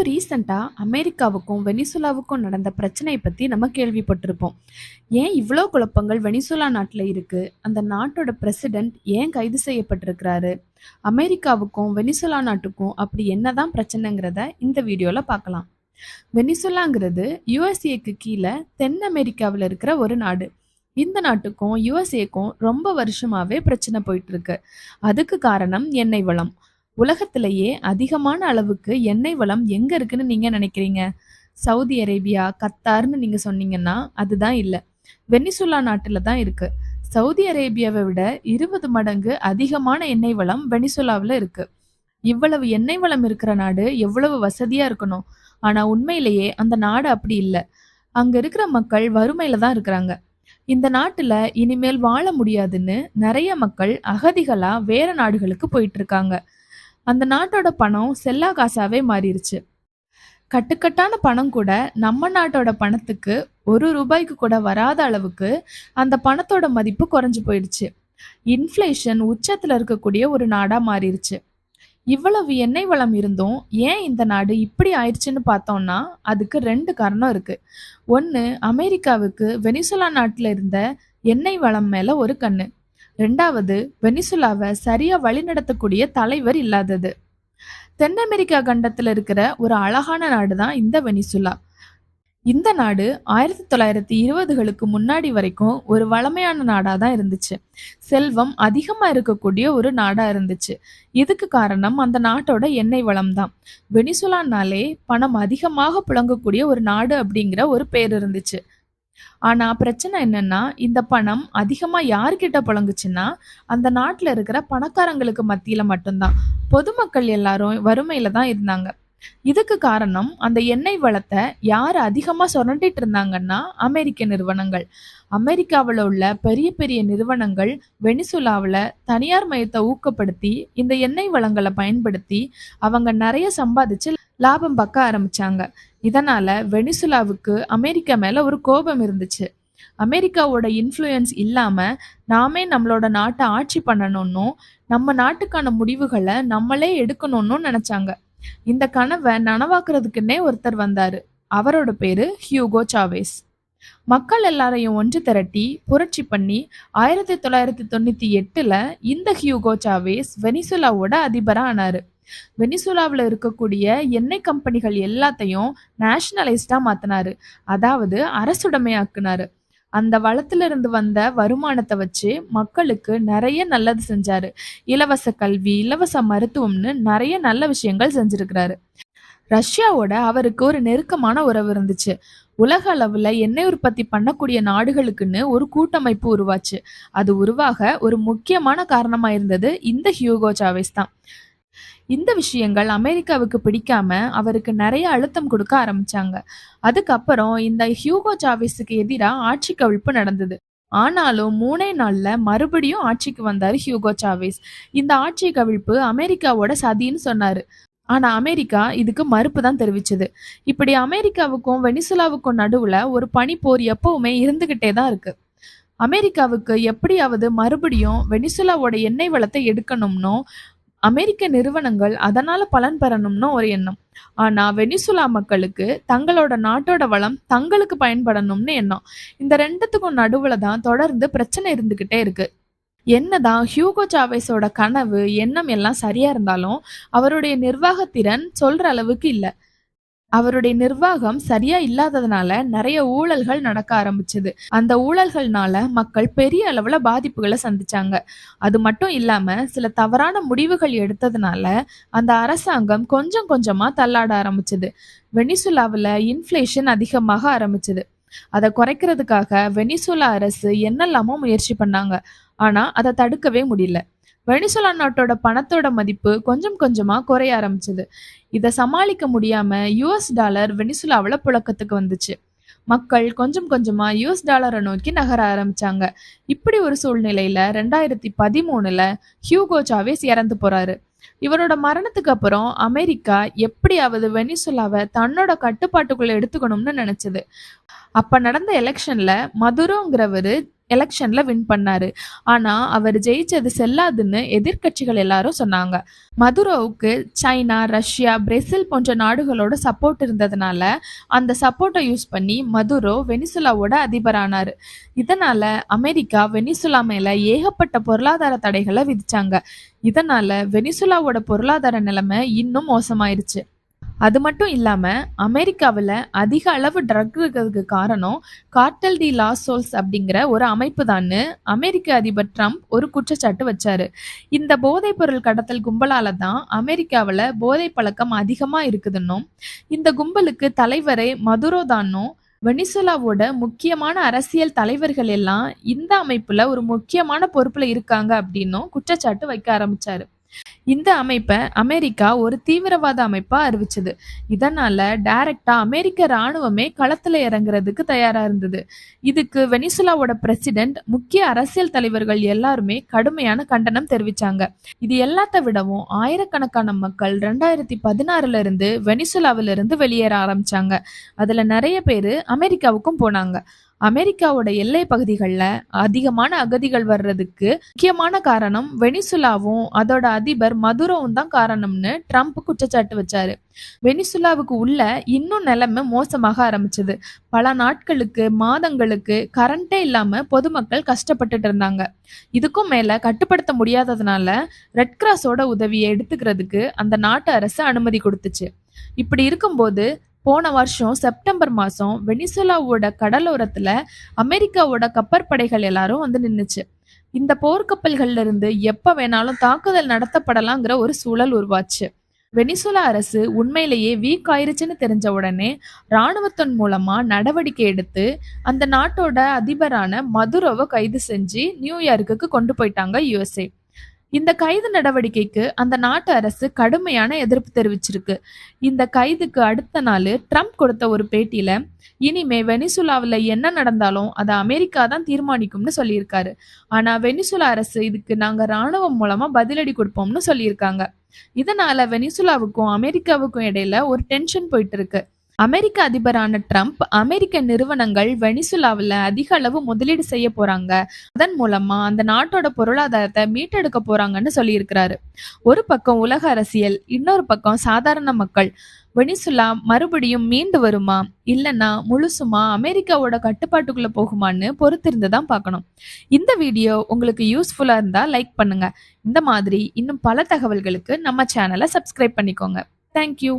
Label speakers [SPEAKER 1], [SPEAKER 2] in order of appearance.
[SPEAKER 1] இப்போ ரீசெண்டாக அமெரிக்காவுக்கும் வெனிசுலாவுக்கும் நடந்த பிரச்சனையை பற்றி நம்ம கேள்விப்பட்டிருப்போம். ஏன் இவ்வளோ குழப்பங்கள் வெனிசுலா நாட்டில் இருக்குது அந்த நாட்டோட பிரசிடென்ட் ஏன் கைது செய்யப்பட்டிருக்கிறாரு? அமெரிக்காவுக்கும் வெனிசுலா நாட்டுக்கும் அப்படி என்னதான் பிரச்சனைங்கிறத இந்த வீடியோவில் பார்க்கலாம். வெனிசுலாங்கிறது யுஎஸ்ஏக்கு கீழே தென் அமெரிக்காவில் இருக்கிற ஒரு நாடு. இந்த நாட்டுக்கும் யுஎஸ்ஏக்கும் ரொம்ப வருஷமாவே பிரச்சனை போயிட்டு இருக்கு. அதுக்கு காரணம் எண்ணெய் வளம். உலகத்திலேயே அதிகமான அளவுக்கு எண்ணெய் வளம் எங்க இருக்குன்னு நீங்க நினைக்கிறீங்க? சவுதி அரேபியா கத்தார்னு நீங்க சொன்னீங்கன்னா அதுதான் இல்லை. வெனிசுலா நாட்டில் தான் இருக்கு. சவுதி அரேபியாவை விட இருபது மடங்கு அதிகமான எண்ணெய் வளம் வெனிசுலாவில் இருக்கு. இவ்வளவு எண்ணெய் வளம் இருக்கிற நாடு எவ்வளவு வசதியா இருக்கணும்? ஆனா உண்மையிலேயே அந்த நாடு அப்படி இல்லை. அங்க இருக்கிற மக்கள் வறுமையில தான் இருக்கிறாங்க. இந்த நாட்டுல இனிமேல் வாழ முடியாதுன்னு நிறைய மக்கள் அகதிகளா வேற நாடுகளுக்கு போயிட்டு இருக்காங்க. அந்த நாட்டோட பணம் செல்லா காசாவே மாறிடுச்சு கட்டுக்கட்டான பணம் கூட நம்ம நாட்டோட பணத்துக்கு ஒரு ரூபாய்க்கு கூட வராத அளவுக்கு அந்த பணத்தோட மதிப்பு குறைஞ்சு போயிடுச்சு. இன்ஃப்ளேஷன் உச்சத்துல இருக்கக்கூடிய ஒரு நாடா மாறிடுச்சு இவ்வளவு எண்ணெய் வளம் இருந்தும் ஏன் இந்த நாடு இப்படி ஆயிடுச்சுன்னு பார்த்தோம்னா அதுக்கு ரெண்டு காரணம் இருக்கு. ஒன்று அமெரிக்காவுக்கு வெனிசுலா நாட்டில் இருந்த எண்ணெய் வளம் மேல ஒரு கண்ணு. ரெண்டாவது வெனிசுலாவை சரியா வழிநடத்தக்கூடிய தலைவர் இல்லாதது. தென் அமெரிக்கா கண்டத்தில் இருக்கிற ஒரு அழகான நாடு தான் இந்த வெனிசுலா. இந்த நாடு ஆயிரத்தி தொள்ளாயிரத்தி இருபதுகளுக்கு முன்னாடி வரைக்கும் ஒரு வளமையான நாடா தான் இருந்துச்சு. செல்வம் அதிகமா இருக்கக்கூடிய ஒரு நாடா இருந்துச்சு. இதுக்கு காரணம் அந்த நாட்டோட எண்ணெய் வளம் தான் வெனிசுலானாலே பணம் அதிகமாக புழங்கக்கூடிய ஒரு நாடு அப்படிங்கிற ஒரு பேர் இருந்துச்சு. ஆனா பிரச்சனை என்னன்னா இந்த பணம் அதிகமா யார்கிட்ட புழங்குச்சுன்னா அந்த நாட்டுல இருக்கிற பணக்காரங்களுக்கு மத்தியில மட்டும்தான். பொதுமக்கள் எல்லாரும் வறுமையில தான் இருந்தாங்க. இதுக்கு காரணம் அந்த எண்ணெய் வளத்தை யார் அதிகமா சுரண்டிட்டு இருந்தாங்கன்னா அமெரிக்க நிறுவனங்கள். அமெரிக்காவில் உள்ள பெரிய பெரிய நிறுவனங்கள் வெனிசுலாவில் தனியார் மையத்தை ஊக்கப்படுத்தி இந்த எண்ணெய் வளங்களை பயன்படுத்தி அவங்க நிறைய சம்பாதிச்சு லாபம் பார்க்க ஆரம்பிச்சாங்க. இதனால வெனிசுலாவுக்கு அமெரிக்கா மேல ஒரு கோபம் இருந்துச்சு. அமெரிக்காவோட இன்ஃப்ளூயன்ஸ் இல்லாம நாமே நம்மளோட நாட்டை ஆட்சி பண்ணணும்னும் நம்ம நாட்டுக்கான முடிவுகளை நம்மளே எடுக்கணும்னு நினைச்சாங்க. இந்த கனவை நனவாக்குறதுக்குன்னே ஒருத்தர் வந்தாரு. அவரோட பேரு ஹியூகோ சாவேஸ். மக்கள் எல்லாரையும் ஒன்று திரட்டி புரட்சி பண்ணி ஆயிரத்தி தொள்ளாயிரத்தி தொண்ணூத்தி எட்டுல இந்த ஹியூகோ சாவேஸ் வெனிசுலாவோட அதிபரா ஆனாரு. வெனிசுலாவில் இருக்கக்கூடிய எண்ணெய் கம்பெனிகள் எல்லாத்தையும் நேஷனலைஸ்டா மாத்தினாரு. அதாவது அரசுடைமையாக்குனாரு. அந்த வளத்துல இருந்து வந்த வருமானத்தை வச்சு மக்களுக்கு நிறைய நல்லது செஞ்சாரு. இலவச கல்வி இலவச மருத்துவம்னு நிறைய நல்ல விஷயங்கள் செஞ்சிருக்கிறாரு. ரஷ்யாவோட அவருக்கு ஒரு நெருக்கமான உறவு இருந்துச்சு. உலக அளவுல எண்ணெய் உற்பத்தி பண்ணக்கூடிய நாடுகளுக்குன்னு ஒரு கூட்டமைப்பு உருவாச்சு. அது உருவாக ஒரு முக்கியமான காரணமா இருந்தது இந்த ஹியூகோ சாவேஸ் தான். இந்த விஷயங்கள் அமெரிக்காவுக்கு பிடிக்காம அவருக்கு நிறைய அழுத்தம் கொடுக்க ஆரம்பிச்சாங்க. அதுக்கப்புறம் இந்த ஹியூகோ சாவேஸுக்கு எதிராக ஆட்சி கவிழ்ப்பு நடந்தது. ஆனாலும் மூணே நாள்ல மறுபடியும் ஆட்சிக்கு வந்தாரு ஹியூகோ சாவேஸ். இந்த ஆட்சி கவிழ்ப்பு அமெரிக்காவோட சதின்னு சொன்னாரு. ஆனா அமெரிக்கா இதுக்கு மறுப்பு தான் தெரிவிச்சது. இப்படி அமெரிக்காவுக்கும் வெனிசுலாவுக்கும் நடுவுல ஒரு பனிப்போர் எப்பவுமே இருந்துகிட்டே தான் இருக்கு. அமெரிக்காவுக்கு எப்படியாவது மறுபடியும் வெனிசுலாவோட எண்ணெய் வளத்தை எடுக்கணும்னோ அமெரிக்க நிறுவனங்கள் அதனால பலன் பெறணும்னு ஒரு எண்ணம். ஆனா வெனிசுலா மக்களுக்கு தங்களோட நாட்டோட வளம் தங்களுக்கு பயன்படணும்னு எண்ணம். இந்த ரெண்டுத்துக்கும் நடுவுல தான் தொடர்ந்து பிரச்சனை இருந்துகிட்டே இருக்கு. என்னதான் ஹியூகோ சாவேஸோட கனவு எண்ணம் எல்லாம் சரியா இருந்தாலும் அவருடைய நிர்வாகத்திறன் சொல்ற அளவுக்கு இல்லை. அவருடைய நிர்வாகம் சரியா இல்லாததுனால நிறைய ஊழல்கள் நடக்க ஆரம்பிச்சது. அந்த ஊழல்கள்னால மக்கள் பெரிய அளவுல பாதிப்புகளை சந்திச்சாங்க. அது மட்டும் இல்லாம சில தவறான முடிவுகள் எடுத்ததுனால அந்த அரசாங்கம் கொஞ்சம் கொஞ்சமா தள்ளாட ஆரம்பிச்சது. வெனிசுலாவில் இன்ஃப்ளேஷன் அதிகமாக ஆரம்பிச்சது. அதை குறைக்கிறதுக்காக வெனிசுலா அரசு என்னெல்லாமோ முயற்சி பண்ணாங்க. ஆனா அதை தடுக்கவே முடியல. வெனிசுலா நாட்டோட பணத்தோட மதிப்பு கொஞ்சம் கொஞ்சமா குறைய ஆரம்பிச்சது. இதை சமாளிக்க முடியாம யூஎஸ் டாலர் வெனிசுலாவில் புழக்கத்துக்கு வந்துச்சு. மக்கள் கொஞ்சம் கொஞ்சமா யூஎஸ் டாலரை நோக்கி நகர ஆரம்பிச்சாங்க. இப்படி ஒரு சூழ்நிலையில ரெண்டாயிரத்தி பதிமூணுல ஹியூகோ சாவேஸ் இறந்து போறாரு. இவரோட மரணத்துக்கு அப்புறம் அமெரிக்கா எப்படியாவது வெனிசுலாவை தன்னோட கட்டுப்பாட்டுக்குள்ள எடுத்துக்கணும்னு நினைச்சது. அப்ப நடந்த எலெக்ஷன்ல மதுரோங்கிறவரு எலெக்ஷன்ல வின் பண்ணாரு. ஆனா அவர் ஜெயிச்சது செல்லாதுன்னு எதிர்க்கட்சிகள் எல்லாரும் சொன்னாங்க. மதுரோவுக்கு சைனா ரஷ்யா பிரேசில் போன்ற நாடுகளோட சப்போர்ட் இருந்ததுனால அந்த சப்போர்ட்டை யூஸ் பண்ணி மதுரோ வெனிசுலாவோட அதிபரானாரு. இதனால அமெரிக்கா வெனிசுலா மேல ஏகப்பட்ட பொருளாதார தடைகளை விதிச்சாங்க. இதனால வெனிசுலாவோட பொருளாதார நிலைமை இன்னும் மோசமாயிருச்சு. அது மட்டும் இல்லாமல் அமெரிக்காவில் அதிக அளவு ட்ரக் இருக்கிறதுக்கு காரணம் கார்டல் டி லாசோல்ஸ் சோல்ஸ் அப்படிங்கிற ஒரு அமைப்பு தான் அமெரிக்க அதிபர் ட்ரம்ப் ஒரு குற்றச்சாட்டு வச்சாரு. இந்த போதைப் பொருள் கடத்தல் கும்பலால தான் அமெரிக்காவில் போதை பழக்கம் அதிகமாக இருக்குதுன்னும் இந்த கும்பலுக்கு தலைவரை மதுரோ தானும் வெனிசுலாவோட முக்கியமான அரசியல் தலைவர்கள் எல்லாம் இந்த அமைப்புல ஒரு முக்கியமான பொறுப்புல இருக்காங்க அப்படின்னும் குற்றச்சாட்டு வைக்க ஆரம்பிச்சாரு. இந்த அமைப்பை அமெரிக்கா ஒரு தீவிரவாத அமைப்பா அறிவிச்சது. இதனால டைரக்டா அமெரிக்க ராணுவமே களத்துல இறங்குறதுக்கு தயாரா இருந்தது. இதுக்கு வெனிசுலாவோட பிரசிடென்ட் முக்கிய அரசியல் தலைவர்கள் எல்லாருமே கடுமையான கண்டனம் தெரிவிச்சாங்க. இது எல்லாத்த விடவும் ஆயிரக்கணக்கான மக்கள் ரெண்டாயிரத்தி பதினாறுல இருந்து வெனிசுலாவில இருந்து வெளியேற ஆரம்பிச்சாங்க. அதுல நிறைய பேரு அமெரிக்காவுக்கும் போனாங்க. அமெரிக்காவோட எல்லை பகுதிகளில் அதிகமான அகதிகள் வர்றதுக்கு முக்கியமான காரணம் வெனிசுலாவும் அதோட அதிபர் மதுரோவும் தான் காரணம்னு ட்ரம்ப் குற்றச்சாட்டு வச்சாரு. வெனிசுலாவுக்கு உள்ள இன்னும் நிலைமை மோசமாக ஆரம்பிச்சது. பல நாட்களுக்கு மாதங்களுக்கு கரண்டே இல்லாம பொதுமக்கள் கஷ்டப்பட்டுட்டு இருந்தாங்க. இதுக்கும் மேல கட்டுப்படுத்த முடியாததுனால ரெட் கிராஸோட உதவியை எடுத்துக்கிறதுக்கு அந்த நாட்டு அரசு அனுமதி கொடுத்துச்சு. இப்படி இருக்கும்போது போன வருஷம் செப்டம்பர் மாதம் வெனிசுலாவோட கடலோரத்தில் அமெரிக்காவோட கப்பற்படைகள் எல்லாரும் வந்து நின்றுச்சு இந்த போர்க்கப்பல்கள்ல இருந்து எப்போ வேணாலும் தாக்குதல் நடத்தப்படலாங்கிற ஒரு சூழல் உருவாச்சு. வெனிசுலா அரசு உண்மையிலேயே வீக் ஆயிருச்சுன்னு தெரிஞ்ச உடனே இராணுவத்தின் மூலமா நடவடிக்கை எடுத்து அந்த நாட்டோட அதிபரான மதுரோவை கைது செஞ்சு நியூயார்க்குக்கு கொண்டு போயிட்டாங்க யுஎஸ்ஏ இந்த கைது நடவடிக்கைக்கு அந்த நாட்டு அரசு கடுமையான எதிர்ப்பு தெரிவிச்சிருக்கு. இந்த கைதுக்கு அடுத்த நாள் ட்ரம்ப் கொடுத்த ஒரு பேட்டியில இனிமே வெனிசுலாவில் என்ன நடந்தாலும் அதை அமெரிக்கா தான் தீர்மானிக்கும்னு சொல்லியிருக்காரு. ஆனா வெனிசுலா அரசு இதுக்கு நாங்க ராணுவம் மூலமா பதிலடி கொடுப்போம்னு சொல்லியிருக்காங்க. இதனால வெனிசுலாவுக்கும் அமெரிக்காவுக்கும் இடையில ஒரு டென்ஷன் போயிட்டு இருக்கு. அமெரிக்க அதிபரான ட்ரம்ப் அமெரிக்க நிறுவனங்கள் வெனிசுலாவில் அதிக அளவு முதலீடு செய்ய போறாங்க. அதன் மூலமா அந்த நாட்டோட பொருளாதாரத்தை மீட்டெடுக்க போறாங்கன்னு சொல்லியிருக்கிறாரு. ஒரு பக்கம் உலக அரசியல் இன்னொரு பக்கம் சாதாரண மக்கள். வெனிசுலா மறுபடியும் மீண்டு வருமா? இல்லைன்னா முழுசுமா அமெரிக்காவோட கட்டுப்பாட்டுக்குள்ள போகுமான்னு பொறுத்திருந்து தான் பார்க்கணும். இந்த வீடியோ உங்களுக்கு யூஸ்ஃபுல்லா இருந்தா லைக் பண்ணுங்க. இந்த மாதிரி இன்னும் பல தகவல்களுக்கு நம்ம சேனலை சப்ஸ்கிரைப் பண்ணிக்கோங்க. தேங்க்யூ.